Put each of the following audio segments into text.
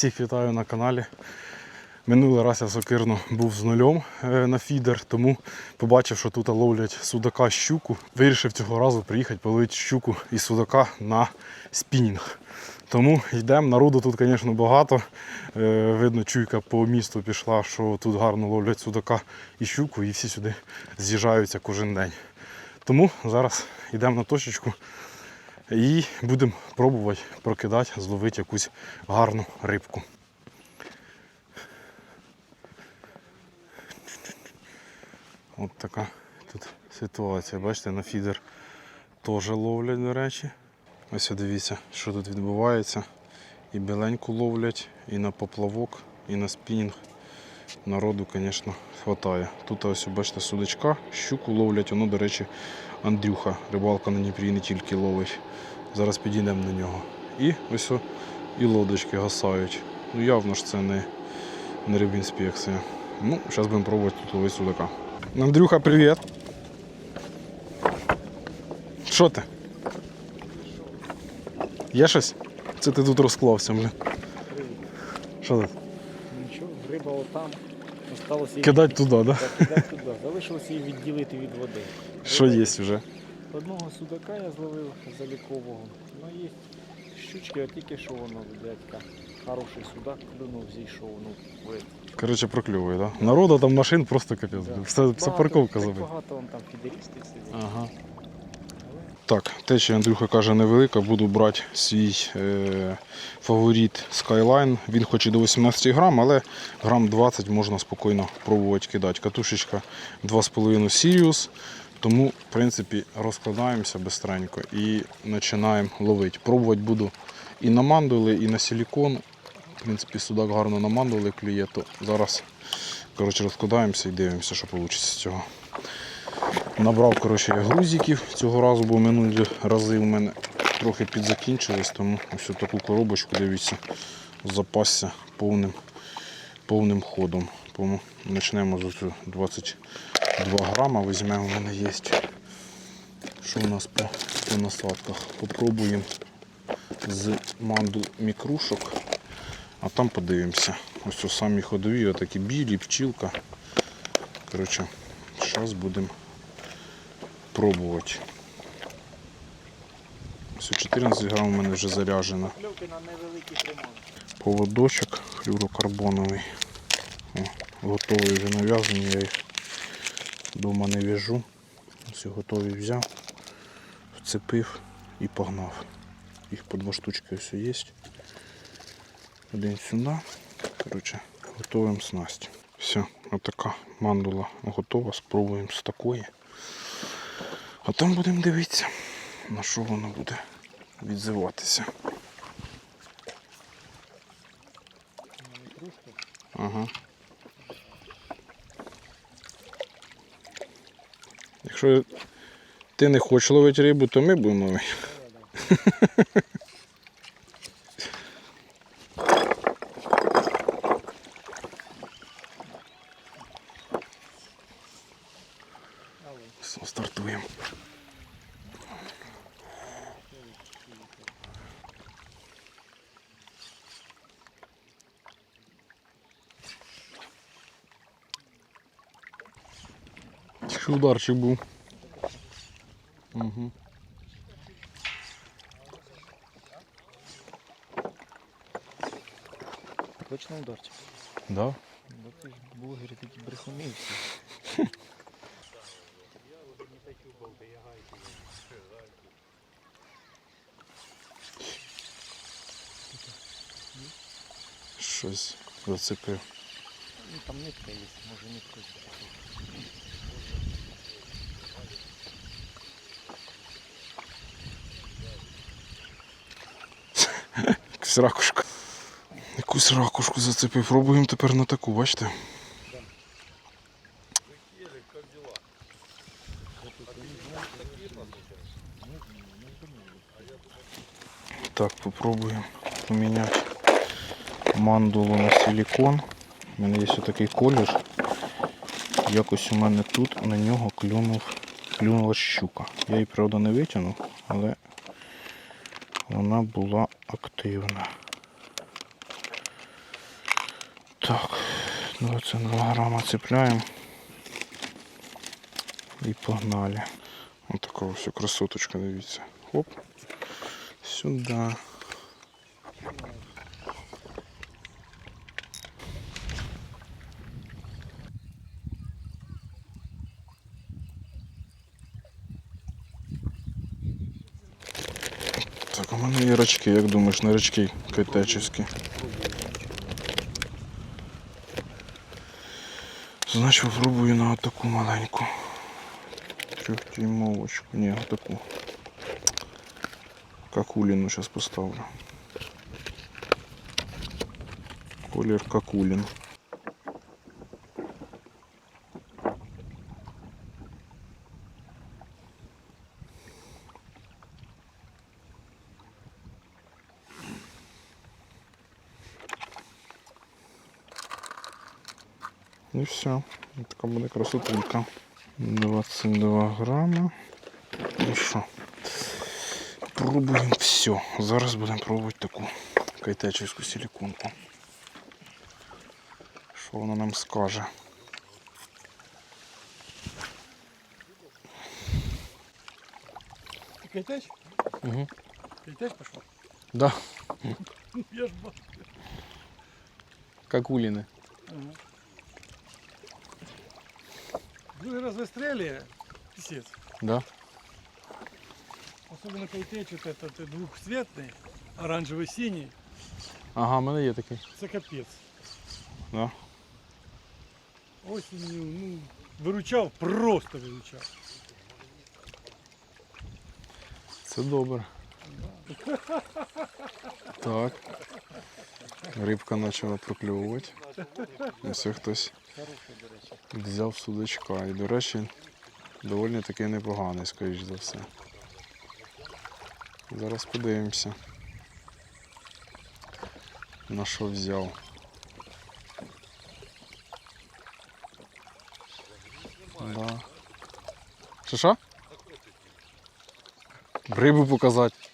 Всіх вітаю на каналі. Минулий раз я сокирно був з нульом е, на фідер, тому побачив, що тут ловлять судака щуку. Вирішив цього разу приїхати половити щуку і судака на спінінг. Тому йдемо. Народу тут, звісно, багато. Е, Видно, чуйка по місту пішла, що тут гарно ловлять судака і щуку, і всі сюди з'їжджаються кожен день. Тому зараз йдемо на точечку і будемо пробувати прокидати, зловити якусь гарну рибку. От така тут ситуація. Бачите, на фідер теж ловлять, до речі. Ось дивіться, що тут відбувається. І біленьку ловлять, і на поплавок, і на спінінг. Народу, звісно, вистачає. Тут ось бачите судачка, щуку ловлять, воно, до речі, Андрюха, рибалка на Дніпрі не тільки ловить. Зараз підійдемо до нього. І ось о, і лодочки гасають. Ну явно ж це не, не рибінспекція. Ну, зараз будемо пробувати тут ловити судака. Андрюха, привіт. Що ти? Є щось? Це ти тут розклався, блін. Що тут? Нічого, риба отам. Осталось її Кидать туди, да? Так, кидать туди. Залишилось її відділити від води. Що є вже? Одного судака я зловив залікового. Ну є щучки, а тільки що воно, дядька. Хороший судак клюнув, зійшов. Ну. Коротше, прокльовує, да? Народу там машин просто капець. Да. Все, все парковка так забита. Багато вон там фідерістів сидять. Ага. Так, течія Андрюха каже невелика, буду брати свій е, фаворит Skyline. Він хоч і до 18 грам, але грам 20 можна спокійно пробувати кидати. Катушечка 2,5 Sirius, тому, в принципі, розкладаємося бистренько і починаємо ловити. Пробувати буду і на мандули, і на силікон. В принципі, судак гарно на мандули клює, то зараз коротше, розкладаємося і дивимося, що вийде з цього. Набрав коротше, грузиків цього разу, бо минулі рази в мене трохи підзакінчились, тому ось таку коробочку, дивіться, запасся повним повним ходом. Тому почнемо з 20. 2 грама візьмемо, в мене є. Що у нас по, по насадках? Попробуємо з манду мікрушок, а там подивимося. Ось ось самі ходові, отакі білі, пчілка. Коротше, зараз будемо пробувати. Ось 14 грам у мене вже заряджено. Поводочок хлюрокарбоновий. О, Готовий вже нав'язаний, я їх вдома не в'яжу. Ось готові взяв, вцепив і погнав. Їх по два штучки все є. Один сюди. Коротше, готуємо снасть. Все, отака мандула готова. Спробуємо з такої. А там будемо дивитися, на що воно буде відзиватися. Ага. Якщо ти не хочеш ловити рибу, то ми будемо ловити. Що ударчик був. Угу. Точно ударчик. Да? Бо ти ж блогери такі брехуни всі. Щось зацепив. Ну там нитка є, може нитка. Якусь ракушка. Якусь ракушку зацепив. Пробуємо тепер на таку, бачите? Так, попробуємо поміняти мандулу на силикон. У мене є ось такий колір. Якось у мене тут на нього клюнув, клюнула щука. Я її, правда, не витягнув, але вона була активна. Так, 22 грама цепляємо. І погнали. Ось така ось красоточка, дивіться. Хоп. Сюди. Так, у мене є рачки, як думаєш, на рачки китайчиські. Значить попробую на таку маленьку. Трьохдюймовочку. Ні, таку. Какуліну зараз поставлю. Колір какулін. І все. Така буде красотулька. 22 грама. Ну що? Пробуємо все. Зараз будемо пробувати таку кайтечівську силіконку. Що вона нам скаже? Ты кайтач? Угу. Кайтач пошел? Да, Я ж бачу. какуліни. Ага. Другий раз застряли, писец. Да. Особенно кайтеч, вот этот э, двухцветный, оранжево-синий, Ага, в мене є такий. це капець. Да. Осінню, ну, виручав, просто виручав. Це добре. Так. Рибка почала прокльовувати. Ось хтось взяв судачка. І, до речі, доволі таки непоганий, скоріш за все. Зараз подивимося. На що взяв. Да. Що що? Рибу показати.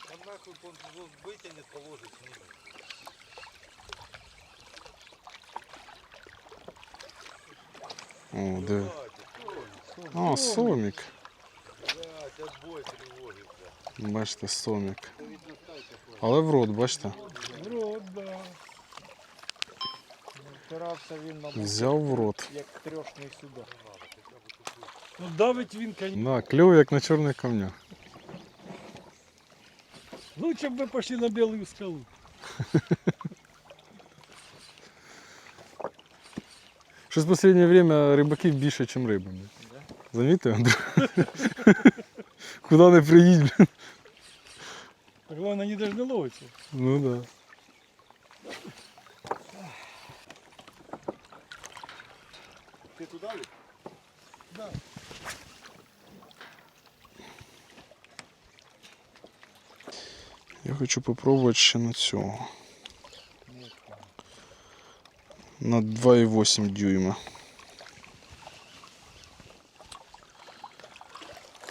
О, диви. О, сомік. Бачите, сомік. Але в рот, бачите, Рот, да. Впирався він, мабуть, взяв в рот. як трьошний судак. Ну давить він, конечно. Да, клюв як на чорних камнях. Лучше б ви пошли на білу скалу. Щось в останнє время рибаків більше, ніж риби. Замітив, Андрій? Куди не приїдь, блін. Так головне, вони навіть не ловиться. Ну да. Ти туди? Да. Я хочу попробувати ще на цього. На 2,8 дюйма.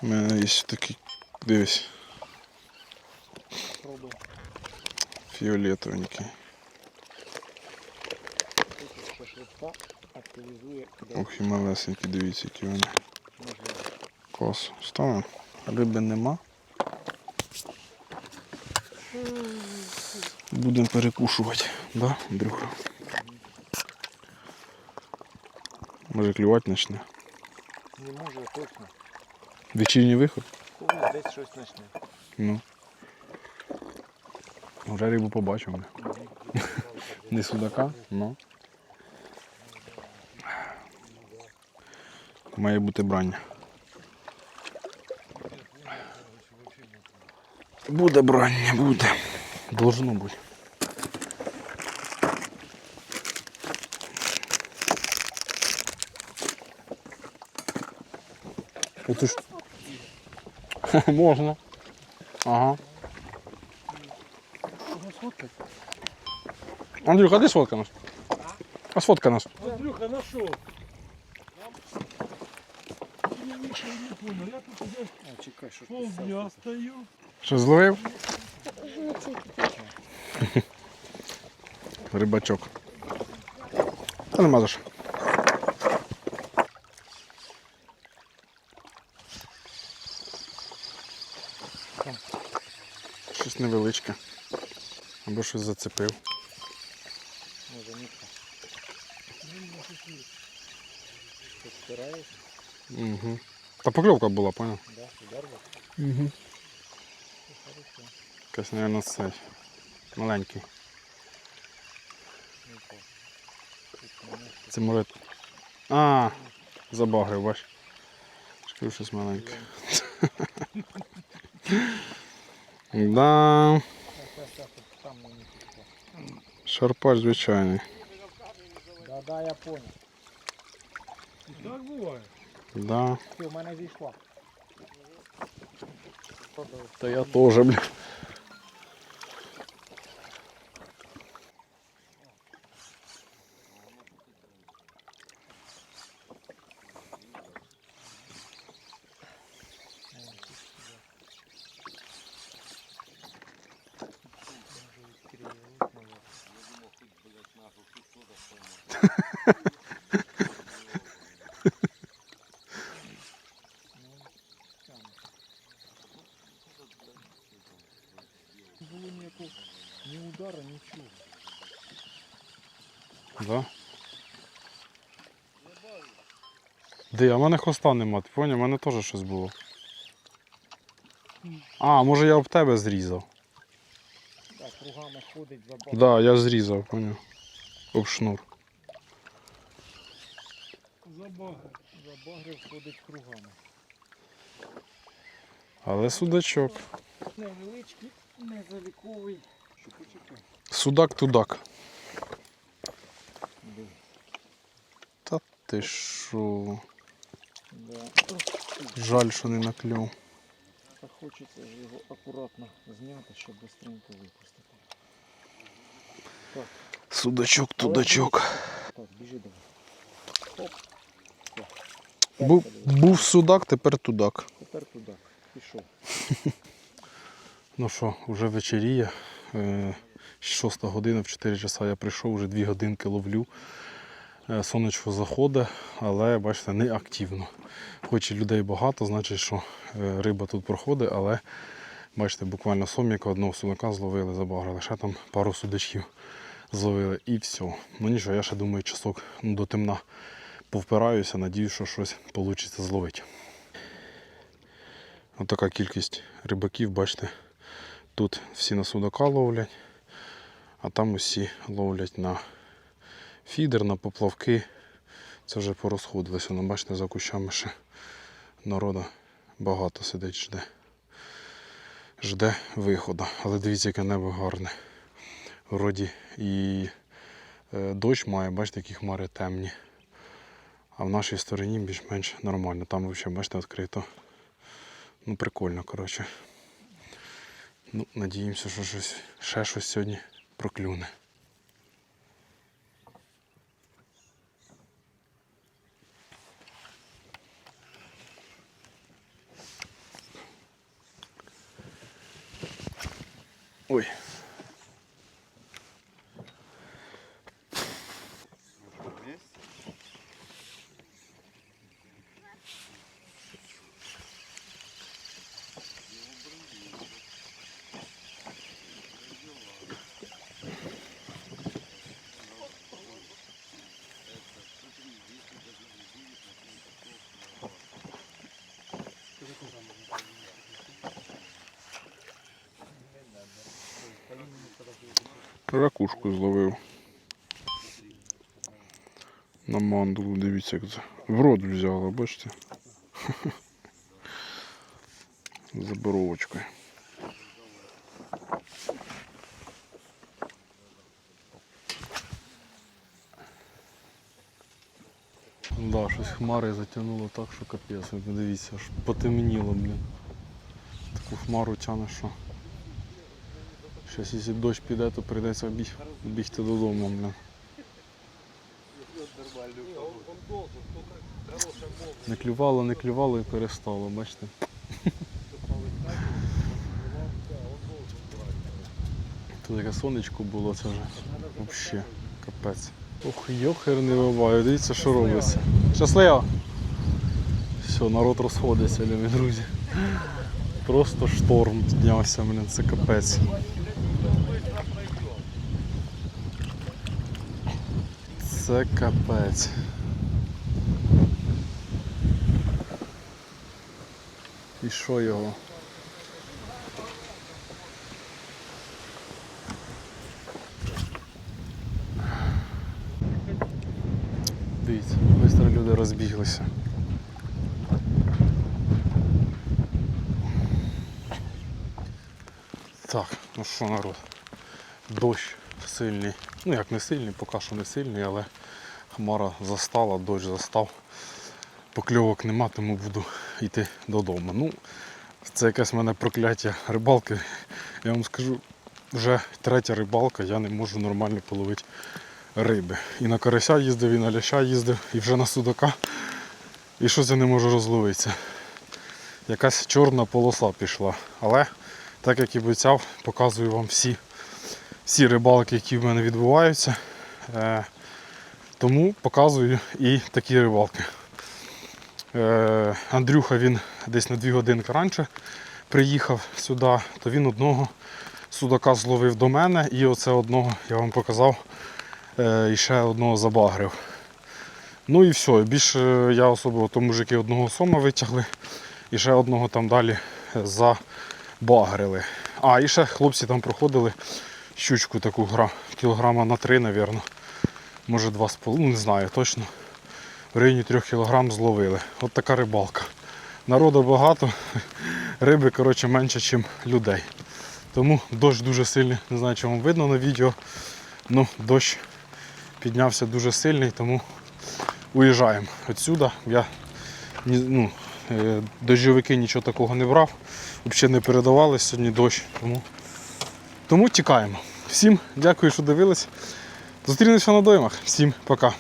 У мене є такий, дивись, фіолетовенький. Ох і малесенький, дивіться, які вони. Клас. Ставимо. Риби нема. Будемо перекушувати, да, Андрюха? Може клювати почне. Не може точно. Вечірній виход? Колись десь щось почне. Ну. Вже рибу побачив. Не судака, ну. Має бути брання. Буде брання, буде. Должно бути. Оце ж. Можна. Ага. Андрюха, де сфотка нас? А сфотка нас. Андрюха, нашов. Я нічого не понял. Я тут уже А, чекай, що полдня стою. Що зловив? Рибачок. Та нема за що. Щось невеличке. Або щось зацепив. Може нитка. Ти Угу. Та покльовка була, поняв? да. Угу. Якась, мабуть, цей. Маленький. Мене Це може. А, забагрив, бач. Шків щось маленьке. Да, шарпач звичайний. Да, да, я понял. Так буває. Да. Все, в мене зійшла. То я теж, бля. Не було ніякого ні удара, нічого. Да. Де, а в мене хвоста нема, ти поняв? У мене теж щось було. А, може я об тебе зрізав. Так, кругами ходить за Так, да, я зрізав, поняв. Об шнур. Забагай. Забагрив ходить кругами. Але судачок. Невеличкий, незаліковий. Судак-тудак. Та ти що? Жаль, що не наклюв. Так хочеться ж його акуратно зняти, щоб швидко випустити. Так, Судачок, тудачок. так, біжи давай. Хоп. Все. Був, був судак, тепер тудак. Тепер туди. Пішов. Ну що, вже вечеріє. Е, Шоста година, в 4 часа я прийшов, вже 2 годинки ловлю. Е, Сонечко заходить, але бачите, не активно. Хоч і людей багато, значить, що е, риба тут проходить, але бачите, буквально соміка одного судака зловили, забагрили. Ще там пару судачків зловили і все. Ну нічого, я ще думаю, часок ну, до темна повпираюся, надіюсь, що щось вийде зловити. Отака кількість рибаків, бачите, тут всі на судака ловлять, а там усі ловлять на фідер, на поплавки. Це вже порозходилося. Ну, бачите, за кущами ще народу багато сидить, жде. Жде виходу. Але дивіться, яке небо гарне. Вроді і е, дощ має, бачите, які хмари темні. А в нашій стороні більш-менш нормально. Там взагалі, бачите, відкрито. Ну, прикольно, коротше. Ну, надіємося, що щось, ще щось сьогодні проклюне. Ой. Ракушку зловив. На мандулу, дивіться, як це. В рот взяла, бачите? За боровочкою. Да, щось хмари затягнуло так, що капець. Ви Подивіться, аж потемніло, блін. Таку хмару тягне, що. Щас, якщо дощ піде, то прийдеться біг, бігти додому, блін. Не клювало, не клювало і перестало, бачите. Тут таке сонечко було, це вже взагалі капець. Ох, йохер не буває, дивіться, що робиться. Щасливо! Все, народ розходиться, любі друзі. Просто шторм піднявся, блін, це капець. Це капець. І що його? Дивіться, швидко люди розбіглися. Так, ну що народ? Дощ сильний. Ну як не сильний, поки що не сильний, але хмара застала, дощ застав. Покльовок нема, тому буду йти додому. Ну, це якесь в мене прокляття рибалки. Я вам скажу, вже третя рибалка, я не можу нормально половити риби. І на карася їздив, і на ляща їздив, і вже на судака. І щось я не можу розловитися. Якась чорна полоса пішла. Але так як і обіцяв, показую вам всі, всі рибалки, які в мене відбуваються. Е, тому показую і такі рибалки. Е, Андрюха він десь на 2 годинки раніше приїхав сюди, то він одного судака зловив до мене і оце одного я вам показав е, і ще одного забагрив. Ну і все. Більше я особливо то мужики одного сома витягли і ще одного там далі забагрили. А, і ще хлопці там проходили щучку таку гра, кілограма на 3, мабуть. Може 2,5, ну не знаю точно. В районі 3 кг зловили. От така рибалка. Народу багато, риби коротше, менше, ніж людей. Тому дощ дуже сильний, не знаю, чи вам видно на відео. Ну, дощ піднявся дуже сильний, тому уїжджаємо відсюди. Я ну, дощовики нічого такого не брав, взагалі не передавали сьогодні дощ, тому, тому тікаємо. Всім дякую, що дивились. Зустрінемося на доймах. Всім пока.